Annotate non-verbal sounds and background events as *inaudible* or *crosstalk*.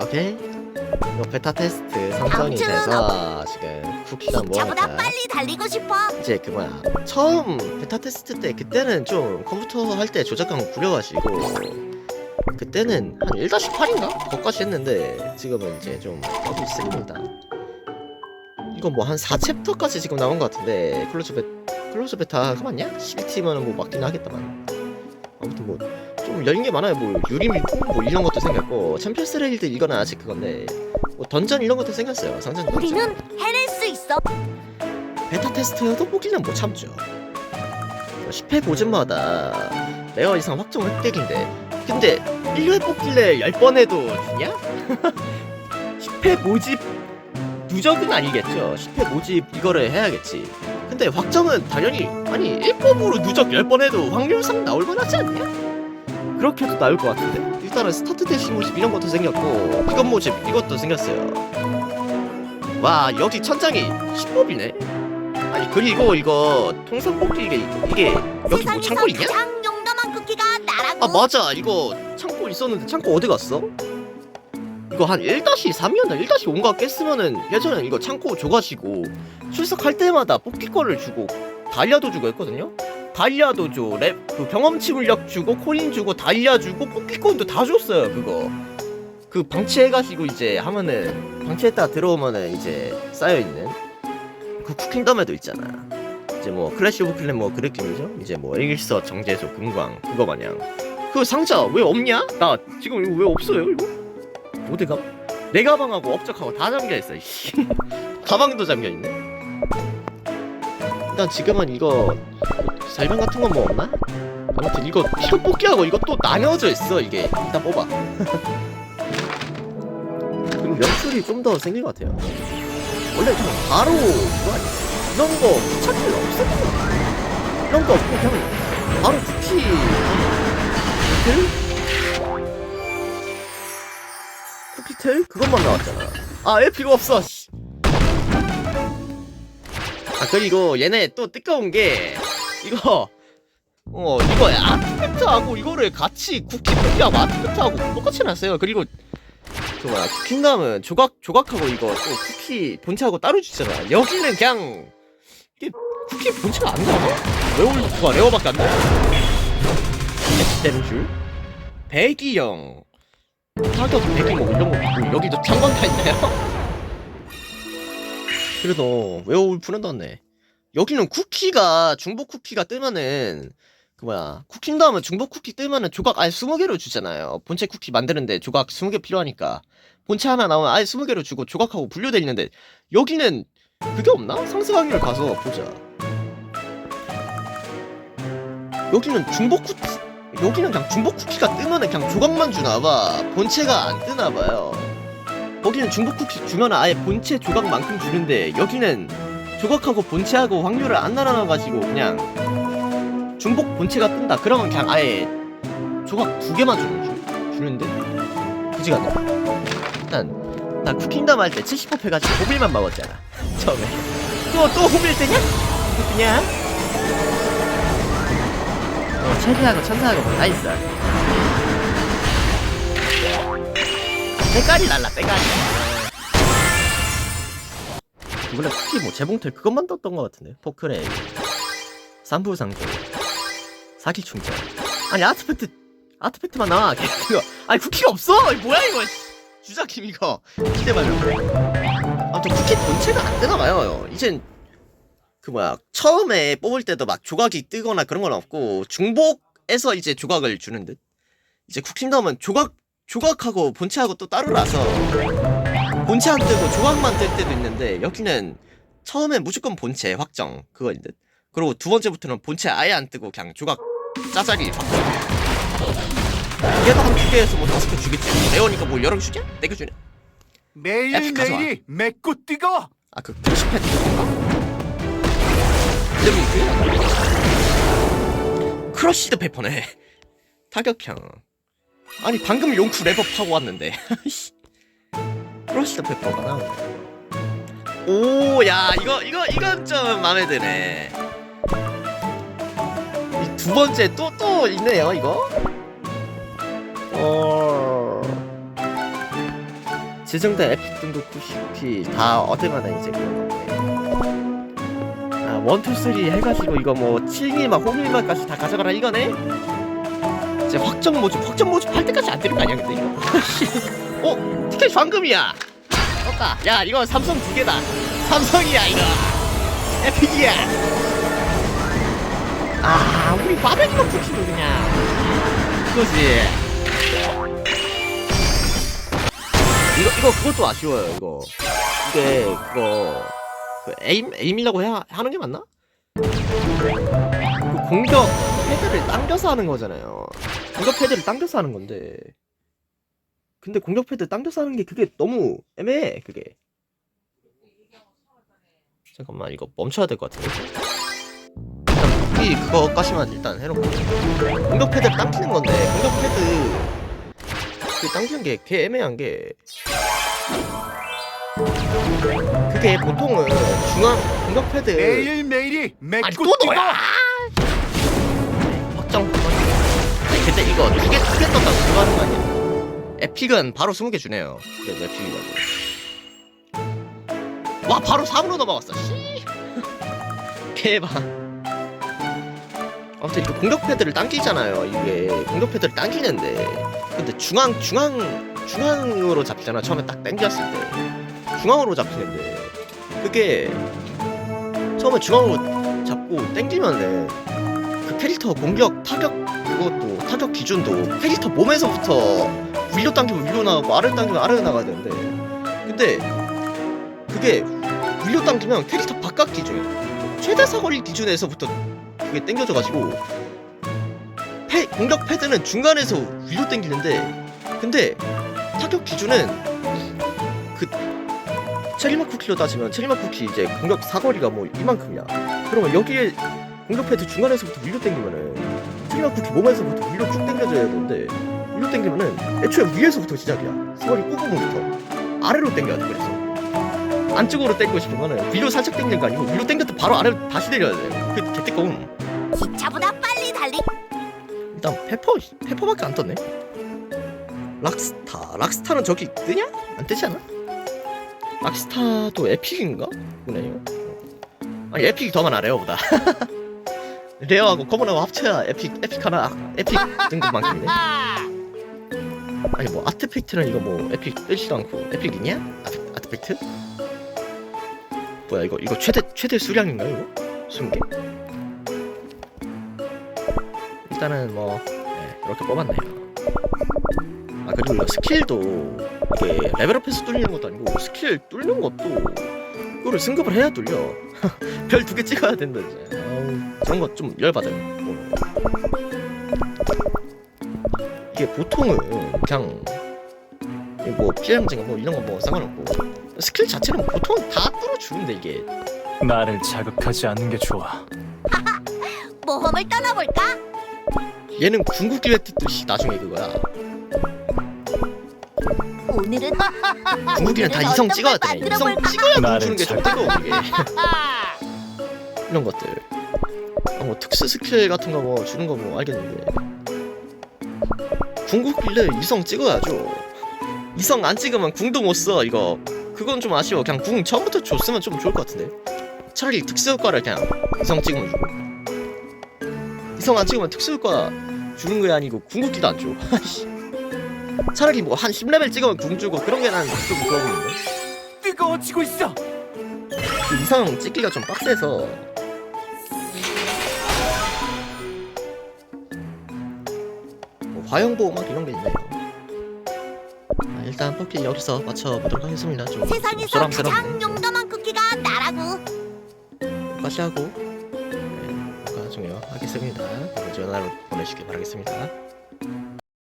오케이 이거 베타 테스트 아무튼 돼서 지금 쿠키가 자보다 뭐랄까 빨리 달리고 싶어. 이제 그 뭐야 처음 베타 테스트 때 그때는 좀 컴퓨터 할 때 조작감 구려가지고 그때는 한 1-8인가? 거기까지 했는데 지금은 이제 좀 어디 있습니다 이거 뭐 한 4챕터까지 지금 나온 것 같은데 클로즈 베 클로즈 베타 그거 맞냐? 12팀은 뭐 맞긴 하겠다만 아무튼 뭐 좀 열린 게 많아요 뭐 유리밀품 뭐 이런 것도 생겼고 챔피언스 레일드 이거는 아직 그건데 뭐 던전 이런 것도 생겼어요 상전 던전 우리는 해낼 수 있어. 베타 테스트도 보기는 못 참죠. 10회 고전마다 레어 이상 확정 획득인데 근데 1회 뽑길래 10번 해도 되냐? *laughs* 10회 모집 누적은 아니겠죠. 10회 모집 이거를 해야겠지. 근데 확정은 당연히 아니 1법으로 누적 10번 해도 확률상 나올 만하지 않냐? 그렇게 해도 나올 것 같은데 일단은 스타트 대시 모집 이런 것도 생겼고 이건 모집 이것도 생겼어요. 와 여기 천장이 10법이네. 아니 그리고 이거 통상 뽑기 이게 이게 여기 뭐 창고 있냐? 가장 용감한 쿠키가 나라고. 아 맞아 이거 창고 있었는데 창고 어디 갔어? 이거 한 1-3이었나 1-5인가 깼으면은 예전에 이거 창고 줘가지고 출석할 때마다 뽑기 거를 주고 다이아도 주고 했거든요? 다이아도 줘, 랩, 그 경험치 물력 주고 코인 주고 다이아 주고 건도 다 줬어요 그거 그 방치해가지고 이제 하면은 방치했다가 들어오면은 이제 쌓여있는 그 쿠킹덤에도 있잖아 이제 뭐 클래시 오브 클랜 뭐 그 느낌이죠 이제 뭐 일서 정제소 금광 그거 마냥 그 상자 왜 없냐? 나 지금 이거 왜 없어요 이거? 어디 가? 내 가방하고 업적하고 다 잠겨있어 이씨. *laughs* 가방도 잠겨있네 일단 지금은 이거 살병 같은 건 뭐 없나? 아무튼 이거 피로 뽑기하고 이거 또 나뉘어져 있어 이게 일단 뽑아 *laughs* 그리고 연출이 좀 더 생긴 것 같아요 원래 좀 바로 그거 아니야 이런 거 귀찮게 없었던 거 같아 이런 거 없고 그냥 바로 쿠키 텔? 쿠키 텔? 그것만 나왔잖아 아 에피가 없어 씨. 아 그리고 얘네 또 뜨거운 게 이거 어 이거 아트팩트하고 이거를 같이 쿠키 쿠키하고 아트팩트하고 똑같이 놨어요. 그리고 그 뭐야 쿠킹감은 조각 조각하고 이거 또 쿠키 본체하고 따로 주잖아. 여기는 그냥 이게 쿠키 본체가 안 나와 레오가 레오밖에 안 나와 되는 줄? 배기형. 타격 배기 뭐 이런 거 있고 여기도 창건 타 있나요? 그래도 웨어울프는 떴네. 여기는 쿠키가 중복 쿠키가 뜨면은 그 뭐야 쿠킹 다음에 중복 쿠키 뜨면은 조각 아예 20개로 주잖아요. 본체 쿠키 만드는데 조각 20개 필요하니까. 본체 하나 나오면 아예 20개로 주고 조각하고 분류돼 있는데 여기는 그게 없나? 상승 확률 가서 보자. 여기는 중복 쿠키 여기는 그냥 중복 쿠키가 뜨면은 그냥 조각만 주나봐. 본체가 안 뜨나봐요 거기는 중복 쿠키 주면 아예 본체 조각만큼 주는데 여기는 조각하고 본체하고 확률을 안 나눠가지고 그냥 중복 본체가 뜬다. 그러면 그냥 아예 조각 두 개만 주는 줄 주는데? 그지가 않나 난, 나 쿠킹담 할 때 70호 해가지고 호빌만 먹었잖아. *laughs* 처음에. 또 또 호빌 뜨냐? 그냥 어 체리하고 천사하고 뭐다 있어 때깔이 날라 때깔이 이번에 쿠키 뭐 재봉틀 그것만 떴던 것 같은데? 포크레이 삼부상조 사기 충전 아니 아트팩트 아트팩트만 나와 그거. 아니 쿠키가 없어! 이 뭐야 이거. 씨. 주작김 이거 기대말로 아무튼 쿠키 본체가 안 뜨나봐요. 이젠 그 뭐야 처음에 뽑을 때도 막 조각이 뜨거나 그런 건 없고 중복에서 이제 조각을 주는 듯? 이제 쿠킹 나오면 조각 조각하고 본체하고 또 따로라서 본체 안 뜨고 조각만 뜰 때도 있는데 여기는 처음에 무조건 본체 확정 그거인 듯. 그리고 두 번째부터는 본체 아예 안 뜨고 그냥 조각 짜자기 확정 얘도 한두 개에서 뭐 다섯 개 주겠지. 레오니까 뭐 여러 개 주냐? 네 개 주냐? 매일매일이 맺고 뛰고 아그 캐시 패드 그건가? 이름이 그? 크러쉬드 페퍼네. 타격형 아니 방금 용쿠 랩업 하고 왔는데. *laughs* 크러쉬드 페퍼가 나오네 오야 이거 이거 이건 좀 마음에 드네. 이 두 번째 또 또 있네요 이거. 어. 지정된 에픽 등급 쿠키 다 얻으면 이제 그런 건데 아 원투 쓰리 해가지고 이거 뭐 7일만 호밀만까지 다 가져가라 이거네 이제 확정 모집 확정 모집 할 때까지 안 되는 거 아니야 근데 이거? *laughs* 어? 티켓 황금이야. 떴다 야 이거 삼성 두 개다. 삼성이야 이거. 에픽이야. 아 우리 바베큐 쿠키도 그냥. 이거지. 이거 이거 그것도 아쉬워요 이거. 이게 그거 그 에임 에임이라고 해야 하는 게 맞나? 그 공격 패드를 당겨서 하는 거잖아요. 공격 패드를 당겨서 하는 건데. 근데 공격 패드 당겨서 하는 게 그게 너무 애매해 그게. 잠깐만 이거 멈춰야 될 것 같은데. 일단 이 그거까지만 일단 해놓고. 공격 패드를 당기는 건데 공격 패드. 그 당기는 게 개 애매한 게. 그게 보통은 중앙 공격 패드. 매일매일이 아니 또 너야 근데 이거 두 개 두 개 떴다고 그거 하는 거 아니야? 에픽은 바로 20개 주네요. 그래도 에픽이라고. 와 바로 3으로 넘어갔어. 씨. 개봐 아무튼 이거 공격 패드를 당기잖아요 이게. 공격 패드를 당기는데. 근데 중앙 중앙 중앙으로 잡히잖아. 처음에 딱 당겼을 때. 중앙으로 잡히는데. 그게 처음에 중앙으로 잡고 당기면은 그 캐릭터 공격 타격 그것도 타격 기준도 캐릭터 몸에서부터 위로 당기면 위로 나가고 아래로 당기면 아래로 나가야 되는데. 근데 그게 위로 당기면 캐릭터 바깥 기준 최대 사거리 기준에서부터 그게 당겨져가지고 패, 공격 패드는 중간에서 위로 당기는데 근데 타격 기준은 그 체리마 쿠키로 따지면 체리마 쿠키 이제 공격 사거리가 뭐 이만큼이야. 그러면 여기에 공격 패드 중간에서부터 위로 당기면은 체리마 쿠키 몸에서부터 위로 쭉 당겨져야 되는데 위로 당기면은 애초에 위에서부터 시작이야 사거리 끝부분부터 아래로 당겨야 돼 그래서 안쪽으로 당기고 싶으면은 위로 살짝 당기는 거 아니고 위로 당겼다 바로 아래로 다시 내려야 돼 그게 개띠꺼운 기차보다 빨리 달리. 일단 페퍼 페퍼밖에 안 떴네. 락스타 락스타는 저기 뜨냐? 안 뜨지 않아? 락스타도 에픽인가? 보네요. 아니 에픽이 더 많아 레어보다. *laughs* 레어하고 커먼하고 합쳐야 에픽 에픽 하나 에픽 등급만큼이네. 아니 뭐 아트팩트는 이거 뭐 에픽 뜨지도 않고 에픽이냐? 아트, 아트팩트? 뭐야 이거 이거 최대 최대 수량인가요 이거? 20개? 일단은 뭐 네, 이렇게 뽑았네요. 아 그리고 이거 스킬도 이게 레벨업해서 뚫리는 것도 아니고 스킬 뚫는 것도 그거를 승급을 해야 뚫려. *laughs* 별 두 개 찍어야 된다 이제. 그런 거 좀 열받아요. 보면. 이게 보통은 그냥 이뭐 피해량증 뭐 이런 거 뭐 상관없고 스킬 자체는 보통 다 뚫어주는데 이게 나를 자극하지 않는 게 좋아. *laughs* 모험을 떠나볼까? 얘는 궁극기 뱉듯이 나중에 그거야. 오늘은 *laughs* 궁극기는 다 오늘은 이성 어떤 찍어야 걸 돼. 이성 만들어볼까? 찍어야 나를 멈추는 게 뜨거워 이게. *laughs* 이런 것들. 아, 뭐 특수 스킬 같은 거 뭐 주는 거 뭐 알겠는데. 궁극기를 이성 찍어야죠. 이성 안 찍으면 궁도 못 써 이거. 그건 좀 아쉬워. 그냥 궁 처음부터 줬으면 좀 좋을 것 같은데. 차라리 특수 효과를 그냥 이성 찍으면 주고. 이성 안 찍으면 특수 효과 주는 게 아니고 궁극기도 안 줘. 아이씨. 차라리 뭐 한 10레벨 찍으면 궁 주고 그런 게 난 좀 좋아 보이는데. 뜨거워지고 있어. 그 이성 찍기가 좀 빡세서 화영보 막 이런 게 있네요. 아, 일단 뽑기 여기서 맞춰보도록 하겠습니다. 좀 세상에서. 가장 용감한 쿠키가 나라고. 여기까지 하고 네, 여기까지 하겠습니다. 그럼 전화로 보내주시기 바라겠습니다.